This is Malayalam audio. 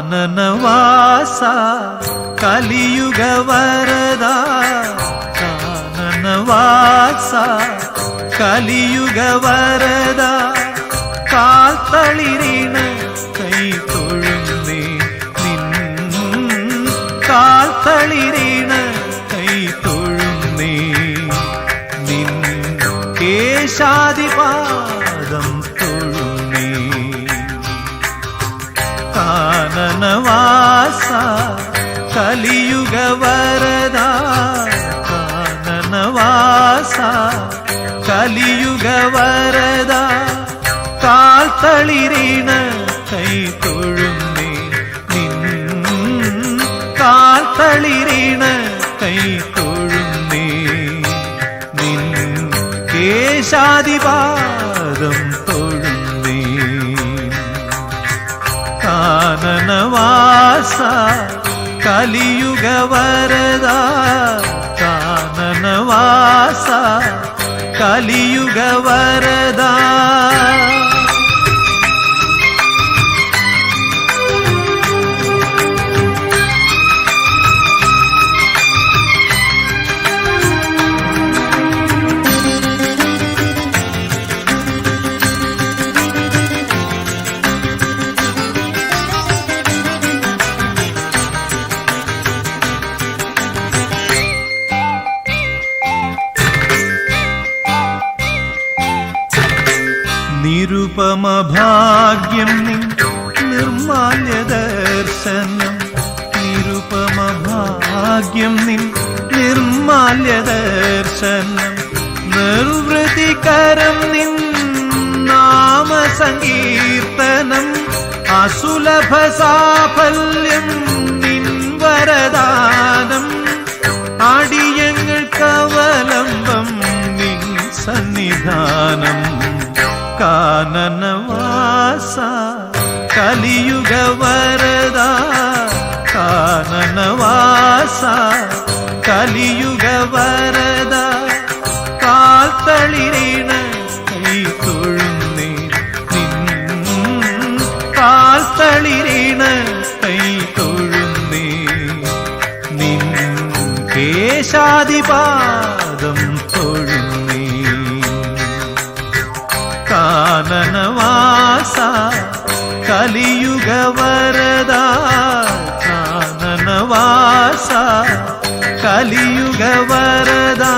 കാനനവാസ കലിയുഗ വരദ കാനനവാസ കലിയുഗ വരദ കാൽത്തളിരീണ് കലിയുഗ വരദ കാനനവാസ കലിയുഗ വരദ കാൽത്തളിരീണ കൈ തൊഴുന്നേ നിൻ കാൽത്തളിരീണ കൈ തൊഴുന്നേ നിൻ കേശാദിപാദം തൊഴുന്നേ. കാനനവാസ കലിയുഗ വരദ കാനനവാസ കലിയുഗ വരദ നിരുപമ ഭാഗ്യം നിൻ നിർമാല്യ ദർശനം. നിരുപമ നിൻ നിർമാല്യ ദർശനം. നിർവൃതികരം നിൻ നാമ സങ്കീർത്തനം അസുലഭ സാഫല്യം നിൻ വരദാനം. അടിയങ്ങൾ കവലംബം നിൻ സന്നിധാനം. കാനനവാസ കലിയുഗ വരദ കാനനവാസ കലിയുഗ വരദ കാൽത്തളിരീണ കൈ തൊഴുന്നേ നിൻ കാൽത്തളിരീണ കൈ തൊഴുന്നേ നിൻ കേശാദിപാദം തൊഴുന്നേ കാനനവാസ കലിയുഗ വരദ